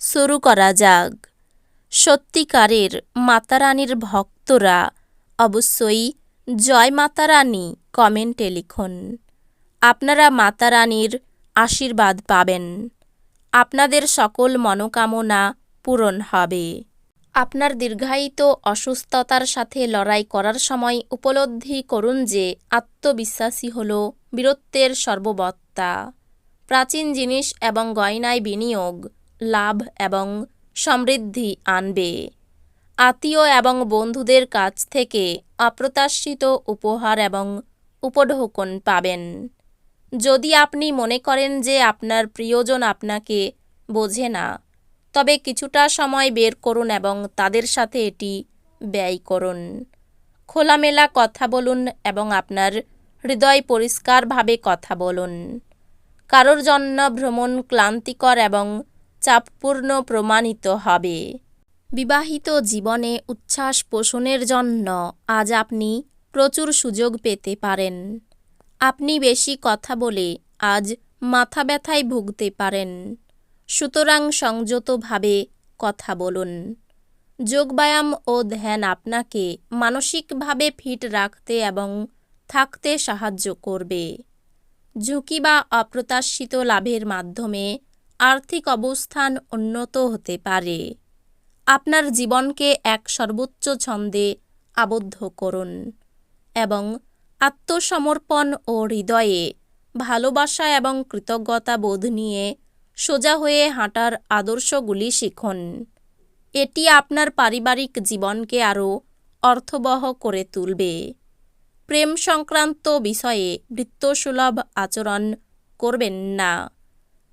শুরু করা যাক। সত্যিকারের মাতারানীর ভক্তরা অবশ্যই জয় মাতারানী কমেন্টে লিখুন। আপনারা মাতারানীর আশীর্বাদ পাবেন। আপনাদের সকল মনোকামনা পূরণ হবে। আপনার দীর্ঘায়িত অসুস্থতার সাথে লড়াই করার সময় উপলব্ধি করুন যে আত্মবিশ্বাসী হল বীরত্বের সর্ববত্তা। প্রাচীন জিনিস এবং গয়নায় বিনিয়োগ লাভ এবং সমৃদ্ধি আনবে। আত্মীয় এবং বন্ধুদের কাছ থেকে অপ্রত্যাশিত উপহার এবং উপঢৌকন পাবেন। যদি আপনি মনে করেন যে আপনার প্রিয়জন আপনাকে বোঝে না, তবে কিছুটা সময় বের করুন এবং তাদের সাথে এটি ব্যয় করুন। খোলামেলা কথা বলুন এবং আপনার হৃদয় পরিষ্কারভাবে কথা বলুন। কারোর জন্য ভ্রমণ ক্লান্তিকর এবং চাপপূর্ণ প্রমাণিত হবে। বিবাহিত জীবনে উচ্ছ্বাস পোষণের জন্য আজ আপনি প্রচুর সুযোগ পেতে পারেন। আপনি বেশি কথা বলে আজ মাথা ব্যথায় ভুগতে পারেন। সুতরাং সংযতভাবে কথা বলুন। যোগব্যায়াম ও ধ্যান আপনাকে মানসিকভাবে ফিট রাখতে এবং থাকতে সাহায্য করবে। ঝুঁকি বা অপ্রত্যাশিত লাভের মাধ্যমে আর্থিক অবস্থান উন্নত হতে পারে। আপনার জীবনকে এক সর্বোচ্চ ছন্দে আবদ্ধ করুন এবং আত্মসমর্পণ ও হৃদয়ে ভালোবাসা এবং কৃতজ্ঞতা বোধ নিয়ে সোজা হয়ে হাঁটার আদর্শগুলি শিখুন। এটি আপনার পারিবারিক জীবনকে আরও অর্থবহ করে তুলবে। প্রেম সংক্রান্ত বিষয়ে বৃত্তসুলভ আচরণ করবেন না।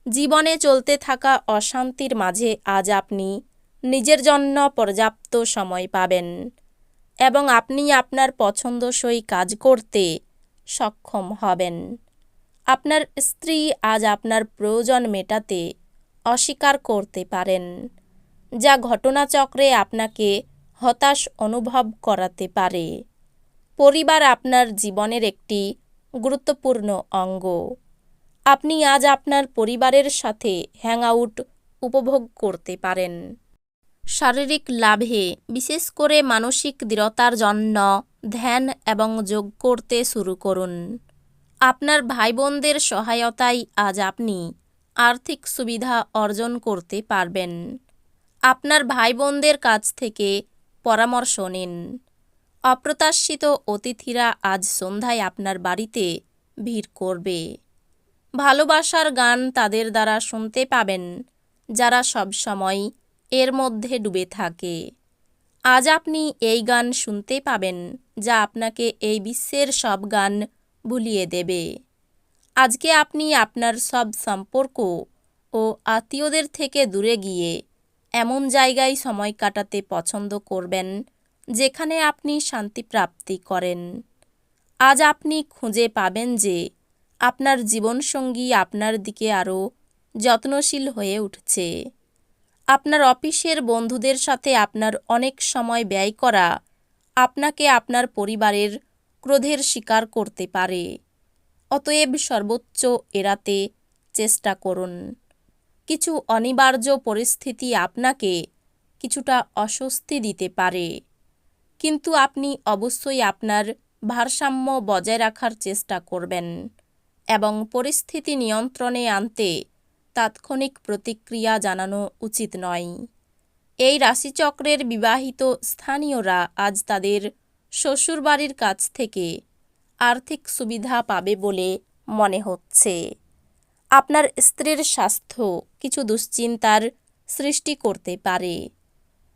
জীবনে চলতে থাকা অশান্তির মাঝে আজ আপনি নিজের জন্য পর্যাপ্ত সময় পাবেন এবং আপনি আপনার পছন্দসই কাজ করতে সক্ষম হবেন। আপনার স্ত্রী আজ আপনার প্রয়োজন মেটাতে অস্বীকার করতে পারেন, যা ঘটনাচক্রে আপনাকে হতাশ অনুভব করাতে পারে। পরিবার আপনার জীবনের একটি গুরুত্বপূর্ণ অঙ্গ। আপনি আজ আপনার পরিবারের সাথে হ্যাংআউট উপভোগ করতে পারেন। শারীরিক লাভে বিশেষ করে মানসিক দৃঢ়তার জন্য ধ্যান এবং যোগ করতে শুরু করুন। আপনার ভাই বোনদের সহায়তায় আজ আপনি আর্থিক সুবিধা অর্জন করতে পারবেন। আপনার ভাই বোনদের কাছ থেকে পরামর্শ নিন। অপ্রত্যাশিত অতিথিরা আজ সন্ধ্যায় আপনার বাড়িতে ভিড় করবে। ভালোবাসার গান তাদের দ্বারা শুনতে পাবেন, যারা সবসময় এর মধ্যে ডুবে থাকে। আজ আপনি এই গান শুনতে পাবেন, যা আপনাকে এই বিশ্বের সব গান ভুলিয়ে দেবে। আজকে আপনি আপনার সব সম্পর্ক ও আত্মীয়দের থেকে দূরে গিয়ে এমন জায়গায় সময় কাটাতে পছন্দ করবেন, যেখানে আপনি শান্তি প্রাপ্তি করেন। আজ আপনি খুঁজে পাবেন যে আপনার জীবনসঙ্গী আপনার দিকে আরও যত্নশীল হয়ে উঠছে। আপনার অফিসের বন্ধুদের সাথে আপনার অনেক সময় ব্যয় করা আপনাকে আপনার পরিবারের ক্রোধের শিকার করতে পারে। অতএব সর্বোচ্চ এড়াতে চেষ্টা করুন। কিছু অনিবার্য পরিস্থিতি আপনাকে কিছুটা অস্বস্তি দিতে পারে। কিন্তু আপনি অবশ্যই আপনার ভারসাম্য বজায় রাখার চেষ্টা করবেন। এবং পরিস্থিতি নিয়ন্ত্রণে আনতে তাৎক্ষণিক প্রতিক্রিয়া জানানো উচিত নয়। এই রাশিচক্রের বিবাহিত স্থানীয়রা আজ তাদের শ্বশুরবাড়ির কাছ থেকে আর্থিক সুবিধা পাবে বলে মনে হচ্ছে। আপনার স্ত্রীর স্বাস্থ্য কিছু দুশ্চিন্তার সৃষ্টি করতে পারে।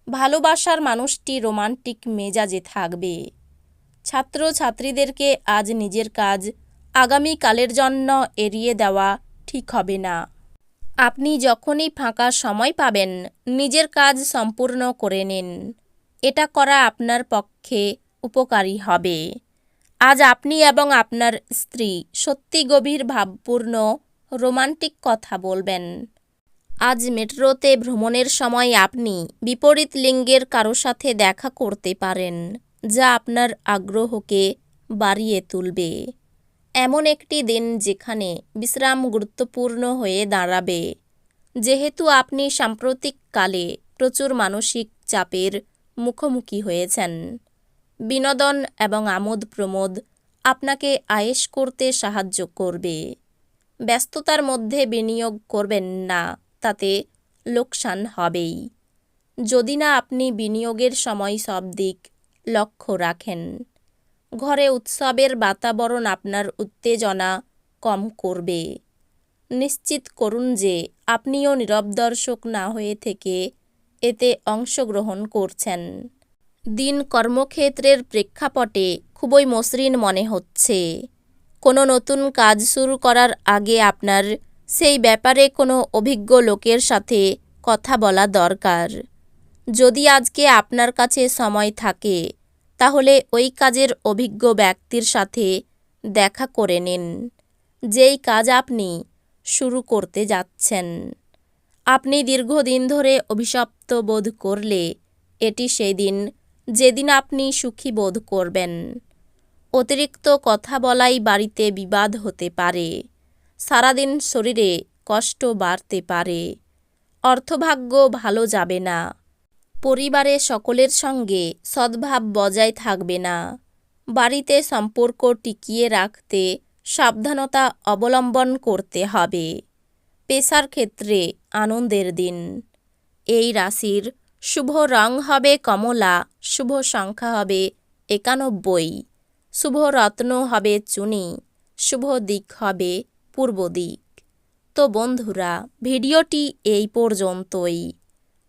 ভালোবাসার মানুষটি রোমান্টিক মেজাজে থাকবে। ছাত্র ছাত্রীদেরকে আজ নিজের কাজ আগামীকালের জন্য এড়িয়ে দেওয়া ঠিক হবে না। আপনি যখনই ফাঁকা সময় পাবেন, নিজের কাজ সম্পূর্ণ করে নিন। এটা করা আপনার পক্ষে উপকারী হবে। আজ আপনি এবং আপনার স্ত্রী সত্যি গভীর, ভাবপূর্ণ, রোমান্টিক কথা বলবেন। আজ মেট্রোতে ভ্রমণের সময় আপনি বিপরীত লিঙ্গের কারও সাথে দেখা করতে পারেন, যা আপনার আগ্রহকে বাড়িয়ে তুলবে। এমন একটি দিন যেখানে বিশ্রাম গুরুত্বপূর্ণ হয়ে দাঁড়াবে। যেহেতু আপনি সাম্প্রতিককালে প্রচুর মানসিক চাপের মুখোমুখি হয়েছেন। বিনোদন এবং আমোদ প্রমোদ আপনাকে আয়েশ করতে সাহায্য করবে। ব্যস্ততার মধ্যে বিনিয়োগ করবেন না, তাতে লোকসান হবেই। যদি না আপনি বিনিয়োগের সময় সব দিক লক্ষ্য রাখেন ঘরে উৎসবের বাতাবরণ আপনার উত্তেজনা কম করবে। নিশ্চিত করুন যে আপনিও নীরব দর্শক না হয়ে থেকে এতে অংশগ্রহণ করছেন। দিন কর্মক্ষেত্রের প্রেক্ষাপটে খুবই মসৃণ মনে হচ্ছে। কোনো নতুন কাজ শুরু করার আগে আপনার সেই ব্যাপারে কোনো অভিজ্ঞ লোকের সাথে কথা বলা দরকার। যদি আজকে আপনার কাছে সময় থাকে তাহলে ওই কাজের অভিজ্ঞ ব্যক্তির সাথে দেখা করে নিন। যেই কাজ আপনি শুরু করতে যাচ্ছেন। আপনি দীর্ঘদিন ধরে অভিশপ্ত বোধ করলে এটি সেই দিন যেদিন আপনি সুখী বোধ করবেন। অতিরিক্ত কথা বলাই বাড়িতে বিবাদ হতে পারে। সারাদিন শরীরে কষ্ট বাড়তে পারে। অর্থভাগ্য ভালো যাবে না। পরিবারে সকলের সঙ্গে সদ্ভাব বজায় থাকবে না। বাড়িতে সম্পর্ক টিকিয়ে রাখতে সাবধানতা অবলম্বন করতে হবে। পেশার ক্ষেত্রে আনন্দের দিন। এই রাশির শুভ রং হবে কমলা, শুভ সংখ্যা হবে একানব্বই। শুভ রত্ন হবে চুনি, শুভ দিক হবে পূর্ব দিক। তো বন্ধুরা, ভিডিওটি এই পর্যন্তই।